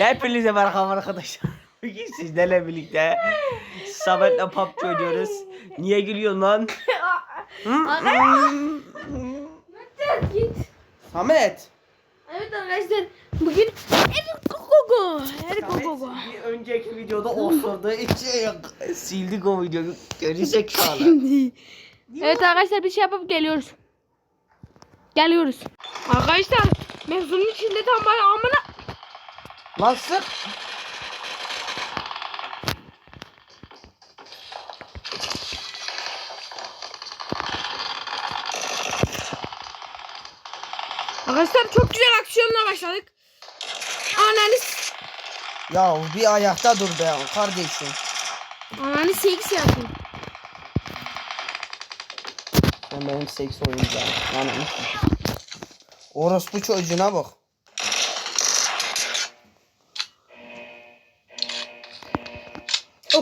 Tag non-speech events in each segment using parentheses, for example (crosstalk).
Hepinize merhaba arkadaşlar. (laughs) Bugün sizlerle birlikte Samet'le PUBG oynuyoruz. Niye gülüyorsun lan? (laughs) Hı? Git. Samet. Evet arkadaşlar bugün Erik Gogo. Erik Gogo. Samet bir önceki videoda osurduğu için sildik o videoyu. Görecek şu. Evet arkadaşlar bir şey yapıp geliyoruz. Geliyoruz. Arkadaşlar mevzunun içinde tam bana amına. Lan sık. Arkadaşlar çok güzel aksiyonla başladık. Ananı s- Ya bir ayakta dur be kardeşim. Ananı seks yaptım. Sen benim seks oyuncağım. Lan Orospu çocuğuna bak.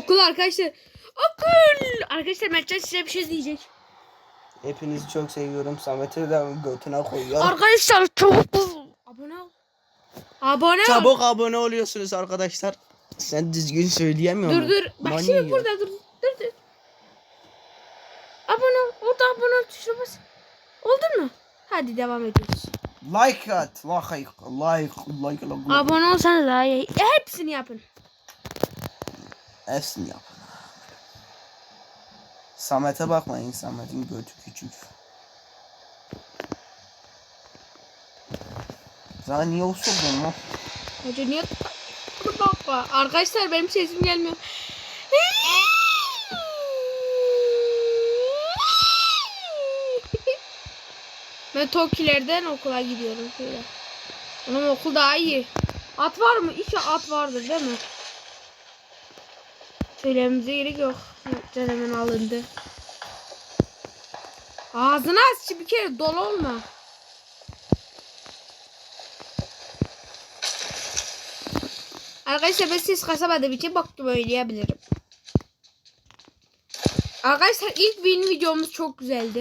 Okul arkadaşlar. Okul. Arkadaşlar Mertcan size bir şey diyecek. Hepinizi çok seviyorum. Samet'i de götüne koyuyorum. Arkadaşlar çabuk bu. Abone ol. Abone ol. Çabuk abone oluyorsunuz arkadaşlar. Sen düzgün söyleyemiyor Dur musun? dur. Bak Manyak şimdi burada dur. Dur dur. Abone ol. Orada abone ol tuşuna bas. Oldun mu? Hadi devam ediyoruz. Like at. Like. Like. Like. like. Abone olsanız daha iyi. E, hepsini yapın. Hepsini yap. Samet'e bakmayın. Samet'in götü küçük. Sen niye osurdun lan? Hoca niye? Baba. Arkadaşlar benim sesim gelmiyor. Ben Tokilerden okula gidiyorum. Oğlum okul daha iyi. At var mı? İnşallah at vardır değil mi? Söylememize gerek yok. Can hemen alındı. Ağzını aç bir kere dolu olma. Arkadaşlar ben ses kasamadığım için bak gibi oynayabilirim. Arkadaşlar ilk win videomuz çok güzeldi.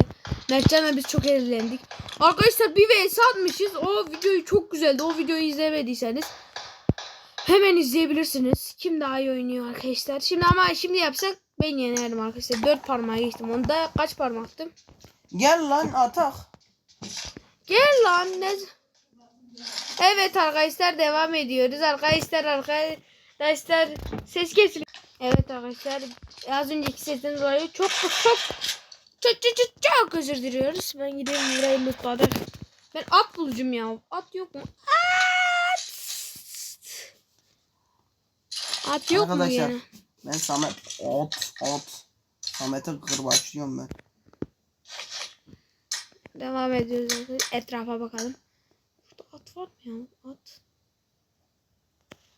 Mertcan'la biz çok eğlendik. Arkadaşlar bir vs atmışız. O videoyu çok güzeldi. O videoyu izlemediyseniz hemen izleyebilirsiniz. Kim daha iyi oynuyor arkadaşlar. Şimdi ama şimdi yapsak ben yenerim arkadaşlar. 4 parmağa geçtim. Onda kaç parmaktım? Gel lan atak. Gel lan ne? Evet arkadaşlar devam ediyoruz. Arkadaşlar arkadaşlar ses kesin. Evet arkadaşlar az önceki sesten dolayı çok çok çok çok çok çok, çok özür diliyoruz. Ben gideyim burayı mutfağa. Ben at bulacağım ya. At yok mu? At. At yok mu Arkadaşlar yani? ben Samet ot ot. Samet'e kırbaçlıyorum ben. Devam ediyoruz. Etrafa bakalım. Burada at var mı ya? At.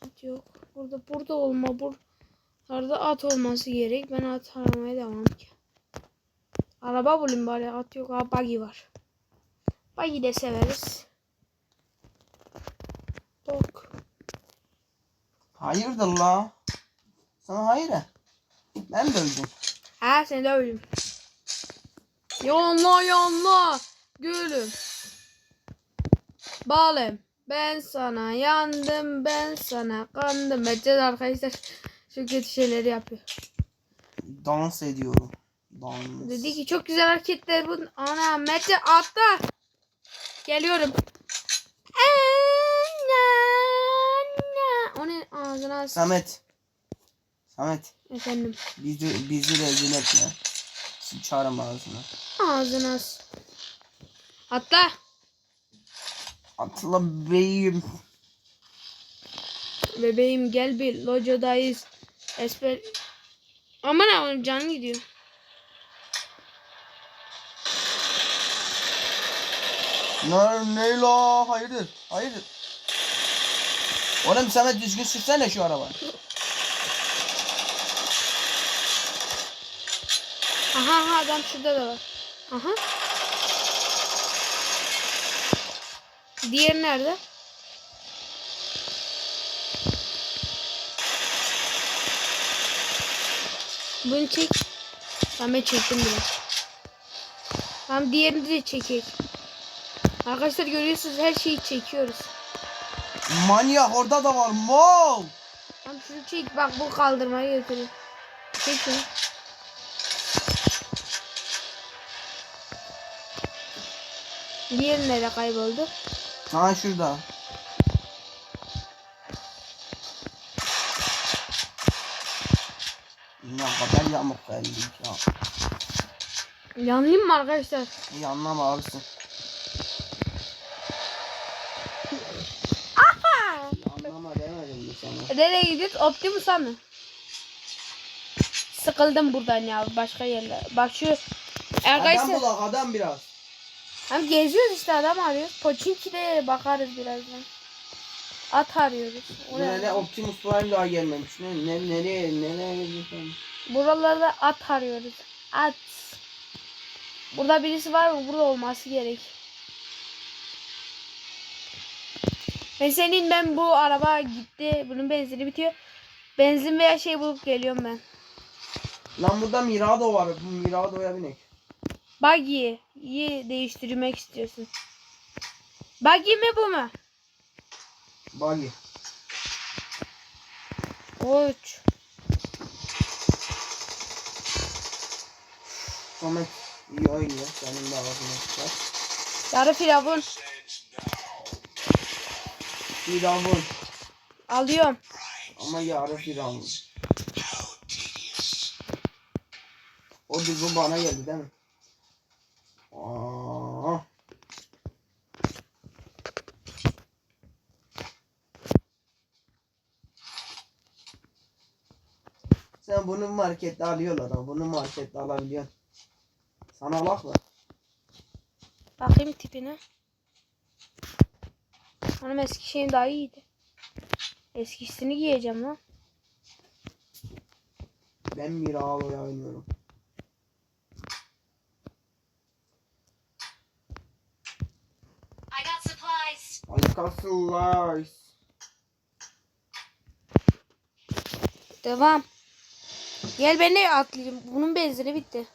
At yok. Burada burada olma. Buralarda at olması gerek. Ben at aramaya devam ki. Araba bulayım bari. At yok. Ha buggy var. Buggy de severiz. Bak. Hayırdır la? Sana hayır. Ben böldüm. Ha seni de öldüm. Yanla yanla. Gülüm. Balım. Ben sana yandım. Ben sana kandım. Bence arkadaşlar şu kötü şeyleri yapıyor. Dans ediyorum. Dans. Dedi ki çok güzel hareketler bu. Ana Mete atla. Geliyorum. Ne ağzına as- Samet. Samet. Efendim. Bizi, bizi rezil etme. Sıçarım ağzına. Ağzına as- Atla. Atla beyim. Bebeğim gel bir locadayız. Esper. Aman Allah'ım canım gidiyor. Ne, ne la? Hayırdır? Hayırdır? Oğlum Samet düzgün sürsene şu araba. Aha aha adam şurada da var. Aha. Diğer nerede? Bunu çek. Tamam ben çektim bile. Tamam diğerini de çekeyim. Arkadaşlar görüyorsunuz her şeyi çekiyoruz. Manyak orada da var. Mal. Tamam şunu çek bak bu kaldırmayı götürür. Çek şunu. Diğeri nereye kayboldu? Ha şurada. Ne kadar yamuk geldik ya. Yanlayayım mı arkadaşlar? Yanlama abisin. Sana? Nereye gidiyoruz? Optimus'a mı? Sıkıldım buradan ya başka yerler. Bak şu Adam arkadaşlar bulak adam biraz. hem geziyoruz işte adam arıyoruz. Poçinki'de bakarız birazdan. At arıyoruz. O Ne ne? ne Optimus Prime daha gelmemiş. Ne ne nereye nereye gidiyorsun? Buralarda at arıyoruz. At. Burada birisi var mı? Burada olması gerek. Ben senin ben bu araba gitti. Bunun benzini bitiyor. Benzin veya şey bulup geliyorum ben. Lan burada Mirado var. Bu Mirado'ya binek. Buggy'yi değiştirmek istiyorsun. Buggy mi bu mu? Buggy. Uç. Samet iyi oynuyor. Senin de ağzına çıkar. Yarı firavun. Firavun. Alıyorum. Ama yarı Firavun. O bu bana geldi değil mi? Aa. Sen bunu markette alıyorlar ha. Bunu markette alabiliyorsun. Sana bak mı? Bakayım tipine. Hanım eski şeyim daha iyiydi. Eskisini giyeceğim lan. Ben Mirado'ya oynuyorum. I got supplies. Devam. Gel ben de atlayayım. Bunun benzini bitti.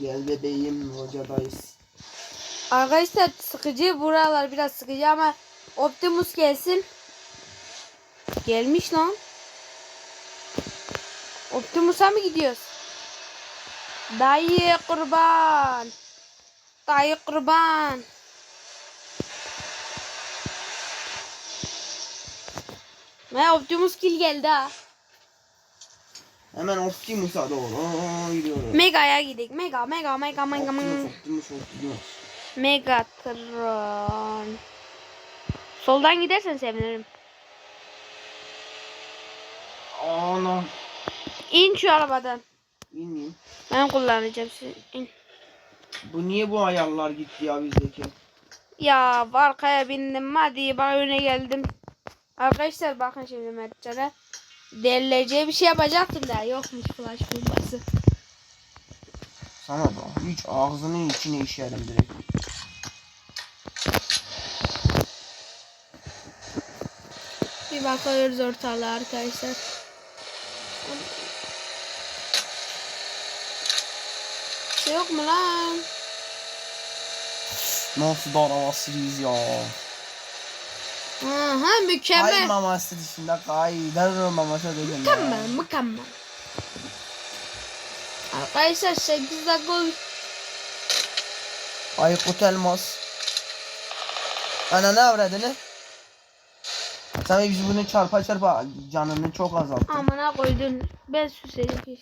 Gel bebeğim hocadayız. Arkadaşlar sıkıcı buralar biraz sıkıcı ama Optimus gelsin. Gelmiş lan. Optimus'a mı gidiyoruz? Dayı kurban. Dayı kurban. Ne Optimus kill geldi ha. Hemen Optimus'a doğru Aa, gidiyorum. Mega'ya gidelim. Mega mega mega mega Optimus, mega. Optimus, Optimus. Megatron. Soldan gidersen sevinirim. Ana. İn şu arabadan. Bilmiyorum. Ben kullanacağım sizi. İn. Bu niye bu ayarlar gitti ya bizdeki? Ya arkaya bindim. Hadi bak öne geldim. Arkadaşlar bakın şimdi Mertcan'a. Delileceği bir şey yapacaktım da yokmuş flash bombası. Sana da hiç ağzının içine işerim direkt. Bir bakıyoruz ortalığa arkadaşlar. Şey yok mu lan? Nasıl da arabasıyız ya. Aha mükemmel. Kaymaması dışında kaydırmaması dedim ya. Mükemmel, mükemmel. Arkadaşlar 8 dakika olmuş. Aykut Elmas. Ana ne avradını? Sen biz bunu çarpa çarpa canını çok azalttın. Amına koydun. Ben süsledim.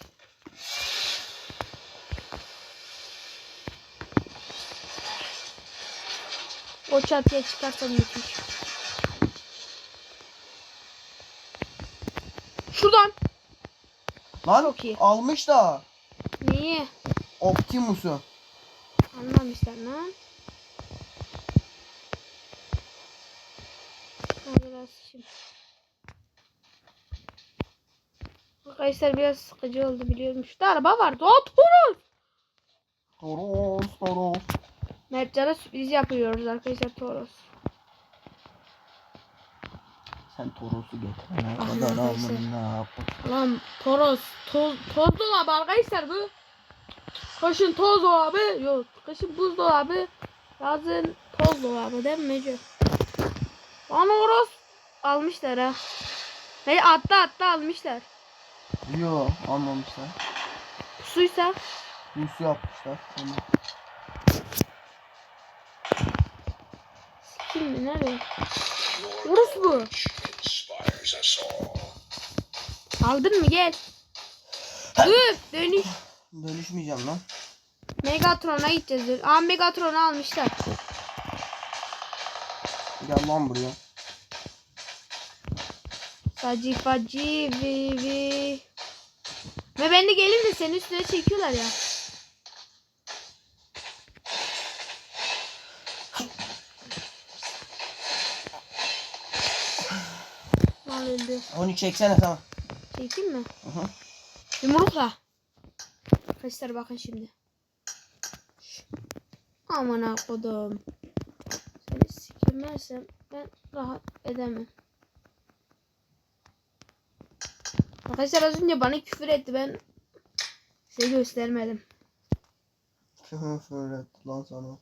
O çatıya çıkarsam müthiş. Şuradan. Lan Çok iyi. almış da Neyi? Optimus'u. Anlamışlar lan. Biraz şimdi. Arkadaşlar biraz sıkıcı oldu biliyorum. Şurada araba vardı. O Toros. Toros Toros. Mertcan'a sürpriz yapıyoruz arkadaşlar Toros. Sen Toros'u getirene kadar amına Lan Toros. Toz, toz dolabı arkadaşlar bu. Kışın toz dolabı. Yok. Kışın buz dolabı. Yazın toz dolabı değil mi Neco? Ana oros almışlar ha. Hayır atla atla almışlar. Yo almamışlar. Suysa Yusuf yapmışlar. Tamam. kim mi nerede? Oros bu. Aldın mı gel. Dur dönüş. Dönüşmeyeceğim lan. Megatron'a gideceğiz. Aa Megatron'u almışlar. Gel lan buraya. Saci faci vi vi. Ve ben de geleyim de senin üstüne çekiyorlar ya. Mal öldü. Onu çeksene tamam. Çekeyim mi? Hı hı. Yumrukla. Arkadaşlar bakın şimdi. Aman akıdım. Seni sikirmezsem ben rahat edemem. Arkadaşlar az önce bana küfür etti ben size göstermedim. Küfür et lan sana.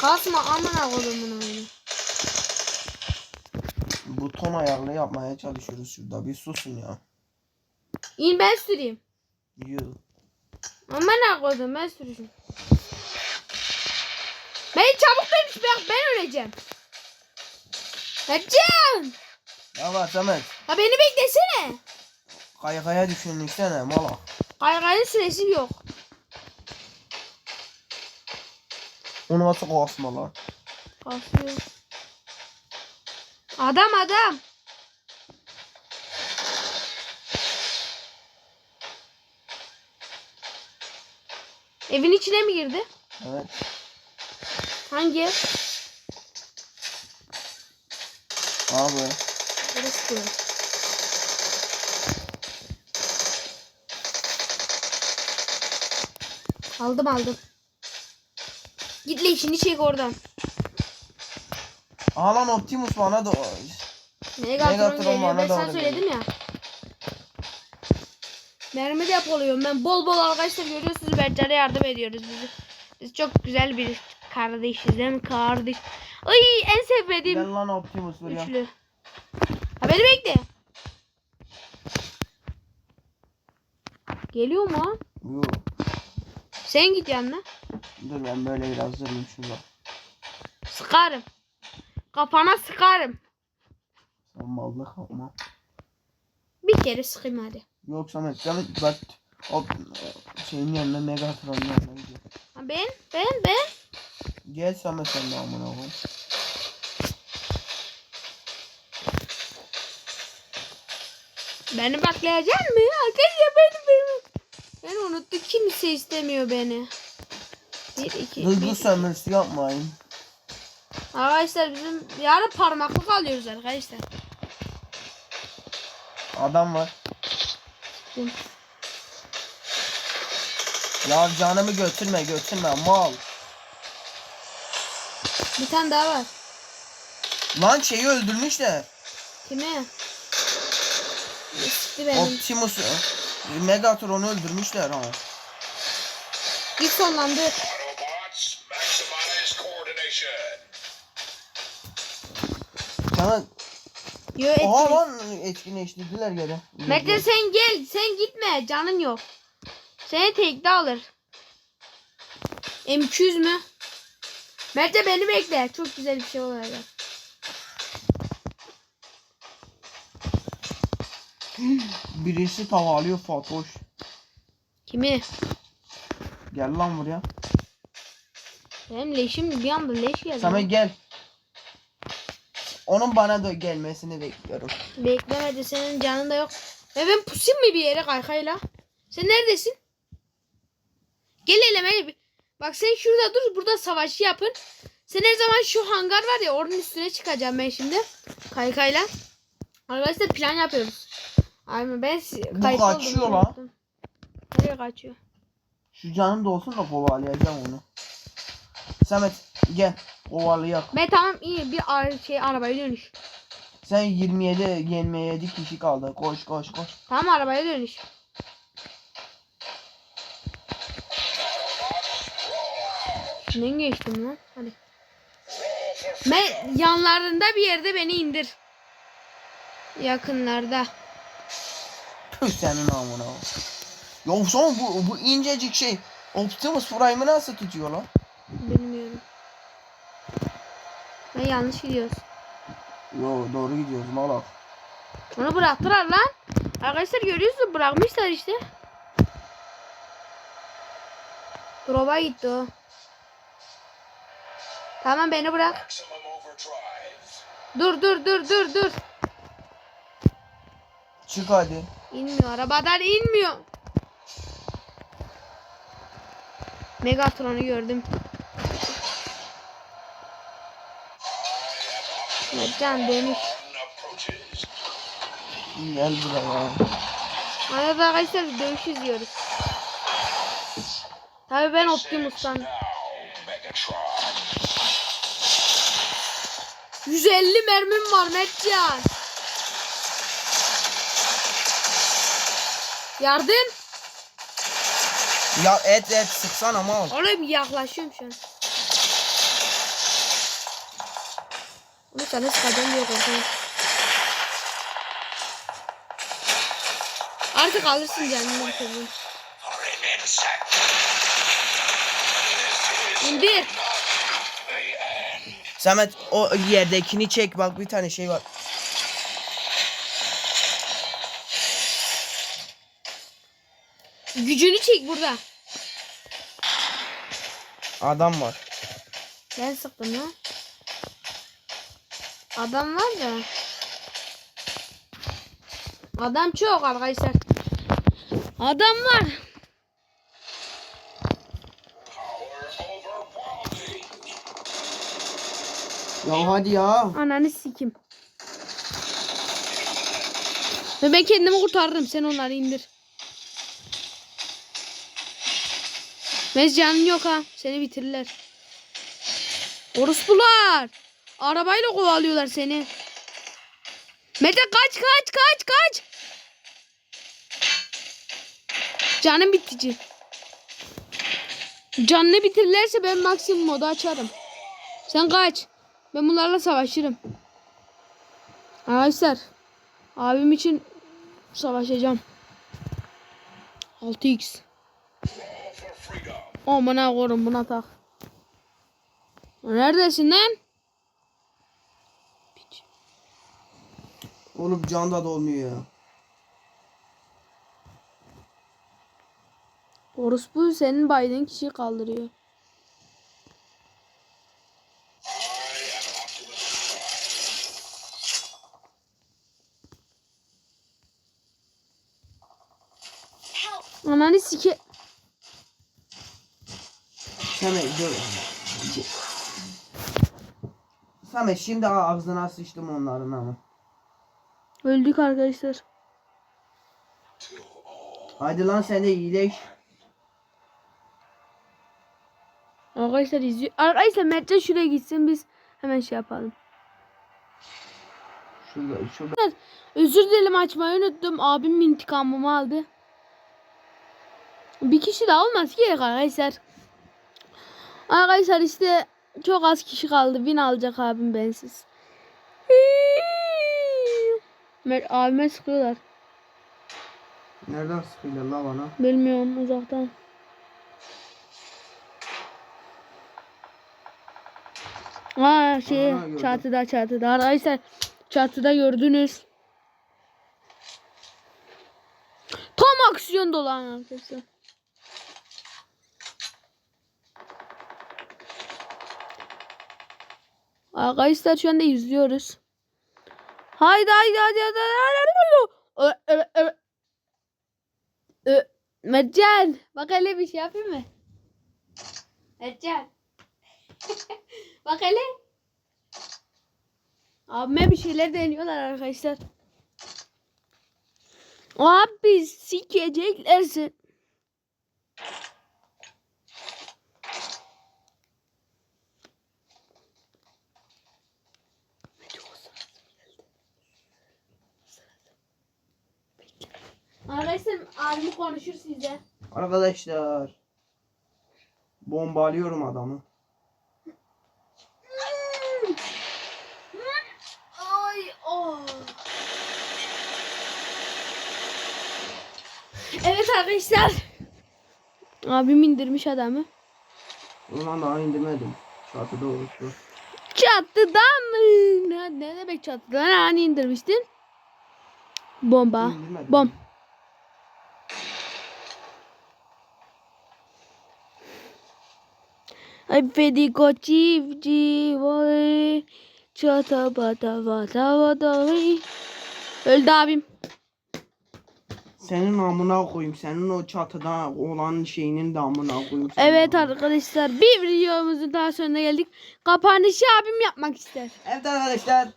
Kasma amına kodumun oyunu. Buton ayarlı yapmaya çalışıyoruz şurada. Bir susun ya. İn ben süreyim. Yuh. Amına kodum ben süreceğim. Ben çabuk dönüş bak ben öleceğim. Ercan! Ya var Samet. Ha beni beklesene. Kaykaya düşünürsene mala. Kaygayın süresi yok. Onu nasıl kasma lan? Kasıyor. Adam adam. Evin içine mi girdi? Evet. Hangi ev? Abi. Burası bu. Aldım aldım. Git lan işini çek oradan. Aha lan Optimus bana da Megatron geliyor ben sana öyle söyledim ya. Mermi depoluyorum ben. Bol bol arkadaşlar görüyorsunuz Bercan'a yardım ediyoruz biz. Biz çok güzel bir kardeşiz değil mi kardeş? Ay en sevmediğim Gel lan Optimus buraya. üçlü. Ha beni bekle. Geliyor mu? Yuh. Sen git yanına. Dur ben böyle biraz durayım şurada. Sıkarım. Kafana sıkarım. Sen mallık yapma. Bir kere sıkayım hadi. Yok Samet Samet bak o şeyin yanına Megatron'un yanına gidiyor. Ha ben, ben, ben. Gel Samet sen de amına koyayım. Beni baklayacak mı? Arkadaşlar beni beni. Ben unuttum. Kimse istemiyor beni. Bir, iki, bir. sömürüsü yapmayın. Arkadaşlar bizim yarın parmaklık alıyoruz arkadaşlar. Adam var. Kim? Ya canımı götürme götürme mal. Bir tane daha var. Lan şeyi öldürmüşler. Kimi? Sikti benim. Optimus'u. Megatron'u öldürmüşler ha. Git sonlandı. Sana Yo Oha lan etkinleştirdiler geri. Mete sen gel. Sen gitme. Canın yok. Seni tekte alır. M200 mü? Mete beni bekle. Çok güzel bir şey olacak. Birisi tavalıyor Fatoş. Kimi? Gel lan buraya. Benim leşim bir anda leş geldi. Samet gel. Onun bana da gelmesini bekliyorum. Beklemedi senin canın da yok. Ve ben pusayım mı bir yere kaykayla? Sen neredesin? Gel elemeli bir. Bak sen şurada dur burada savaşı yapın. Sen her zaman şu hangar var ya onun üstüne çıkacağım ben şimdi. Kaykayla. Arkadaşlar plan yapıyoruz. Abi ben Bu kaçıyor lan. Nereye kaçıyor? Şu canım da olsun da kovalayacağım onu. Samet gel kovalayak. Ben tamam iyi bir ar- şey arabaya dönüş. Sen 27 27 kişi kaldı. Koş koş koş. Tamam arabaya dönüş. Üstünden geçtim lan. Hadi. Ben yanlarında bir yerde beni indir. Yakınlarda. Tüh senin amına. Ya son bu, bu incecik şey Optimus Prime'ı nasıl tutuyor lan? Bilmiyorum. Ben yanlış gidiyoruz. Yo doğru gidiyoruz malak. Onu bıraktılar lan. Arkadaşlar görüyorsunuz bırakmışlar işte. Drop'a gitti o. Tamam beni bırak. Dur dur dur dur dur. Çık hadi. İnmiyor arabadan inmiyor. Megatron'u gördüm. Can dönüş. Gel buraya. Arada arkadaşlar dövüş izliyoruz. Tabii ben Optimus'tan. Now, Megatron. 150 mermim var Mertcan. Yardım. Ya et et sıksana mal. Oğlum yaklaşıyorum şu an. Onu sana sıkacağım diye korkuyorum. Artık alırsın canını insect. İndir. Samet o yerdekini çek bak bir tane şey var. Gücünü çek burada. Adam var. Ben sıktım ya. Adam var ya. Adam çok arkadaşlar. Adam var. Ya hadi ya. Ananı sikim. Ve ben kendimi kurtarırım. Sen onları indir. Mez canın yok ha. Seni bitirirler. Orospular. Arabayla kovalıyorlar seni. Mete kaç kaç kaç kaç. Canım bitici. Canını bitirirlerse ben maksimum modu açarım. Sen kaç. Ben bunlarla savaşırım. Arkadaşlar. Abim için savaşacağım. 6x. All for freedom. Amına koyun buna tak. Neredesin lan? Oğlum can da dolmuyor ya. Orospu senin baydığın kişiyi kaldırıyor. Ananı sike... Samet dur. Samet şimdi ağzına sıçtım onların ama. Öldük arkadaşlar. Hadi lan sen de iyileş. Arkadaşlar izliyor. Arkadaşlar Mertcan şuraya gitsin biz hemen şey yapalım. Şurada şurada. Özür dilerim açmayı unuttum. Abim intikamımı aldı. Bir kişi daha olmaz ki arkadaşlar. Arkadaşlar işte çok az kişi kaldı. Bin alacak abim bensiz. Mert abime sıkıyorlar. Nereden sıkıyorlar la bana? Bilmiyorum uzaktan. Aa şey Aha, gördüm. çatıda çatıda arkadaşlar çatıda gördünüz. Tam aksiyon dolu arkadaşlar. Arkadaşlar şu anda izliyoruz. Haydi haydi haydi haydi. haydi. Ö, Mertcan bak hele bir şey yapayım mı? Mertcan. (laughs) bak hele. Abime bir şeyler deniyorlar arkadaşlar. Abi sikeceklersin. Versem abim konuşur size. Arkadaşlar. Bombalıyorum adamı. Ay oh. Evet arkadaşlar. Abim indirmiş adamı. Ulan daha indirmedim. Çatıda oluştu. Çatıdan mı? Ne, ne demek çatıdan? Hani indirmiştin? Bomba. Bom. Bom. Ay pedi çiftçi vay çata bata bata bata vay. Öldü abim. Senin amına koyayım. Senin o çatıda olan şeyinin de amına koyayım. senin Evet amına. arkadaşlar bir videomuzun daha sonuna geldik. Kapanışı abim yapmak ister. Evet arkadaşlar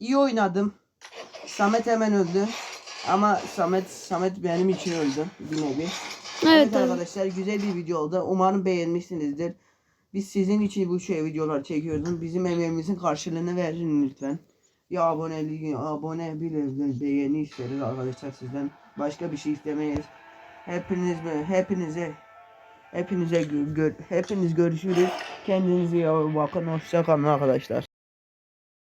iyi oynadım. Samet hemen öldü. Ama Samet Samet benim için öldü bir nevi. Evet, Evet, arkadaşlar güzel bir video oldu. Umarım beğenmişsinizdir. Biz sizin için bu şey videolar çekiyoruz. Bizim emeğimizin karşılığını verin lütfen. Ya aboneliği, abone bile beğeni isteriz arkadaşlar sizden. Başka bir şey istemeyiz. Hepiniz hepinize hepinize gö- gör- hepiniz görüşürüz. Kendinize iyi bakın. Hoşça kalın arkadaşlar.